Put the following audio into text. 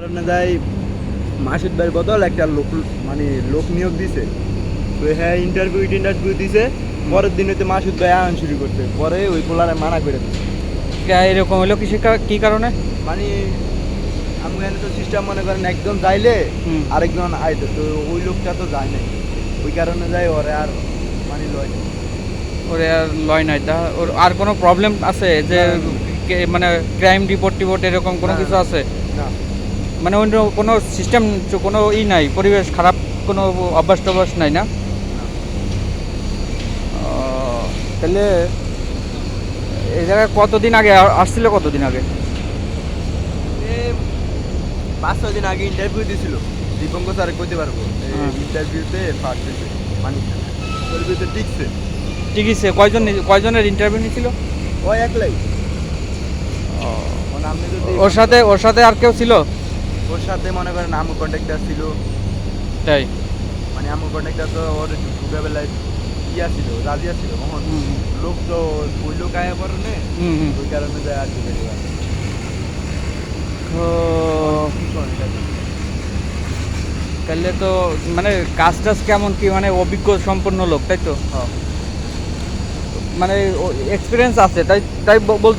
কারণে যাই মাসুদ ভাইয়ের বদল একটা লোক মানে লোক নিয়োগ দিছে। তো হ্যাঁ ইন্টারভিউ ইন্টারভিউ দিছে। পরের দিন হইতে মাসুদ ভাই আয়ন শুরু পরে ওই পোলারে মানা করে এরকম হলো কিসে কি কারণে? মানে আমি এখানে তো সিস্টেম মনে করেন একজন যাইলে। আরেকজন আইতো। তো ওই লোকটা তো যায় নাই। ওই কারণে যাই ওরে আর মানে লয় না। ওর আর লয় নাই। তা ওর আর কোনো প্রবলেম আছে যে মানে ক্রাইম রিপোর্ট টিপোর্ট এরকম কোনো কিছু আছে? না। মানে অন্য কোনো সিস্টেম কোনো ই নাই পরিবেশ খারাপ কোনো অভ্যাস টভ্যাস নাই না। তাহলে এই জায়গায় কতদিন আগে আসছিল কতদিন আগে? পাঁচ ছয় দিন আগে ইন্টারভিউ দিছিল। দীপঙ্কর স্যার কইতে পারব। ইন্টারভিউতে ফার্স্ট হয়েছে মানে ইন্টারভিউতে টিকছে। ঠিক আছে কয়জন কয়জনের ইন্টারভিউ নিয়েছিল ও একলাই। ও। নামে যদি ওর সাথে ওর সাথে আর কেউ ছিল? ওর সাথে মনে করেন আমু ছিল তাই মানে আমু কন্ট্রাক্টার তো ওর ঢুকাবেলায় ইয়া ছিল রাজিয়া ছিল। লোক তো ওই লোক আয়া পরে ওই কারণে যায় আর ঢুকে? তাহলে তো মানে কাজ টাজ কেমন কি মানে অভিজ্ঞ সম্পন্ন লোক তাই তো হ্যাঁ। মানে এক্সপিরিয়েন্স আছে তাই তাই ব- বলতে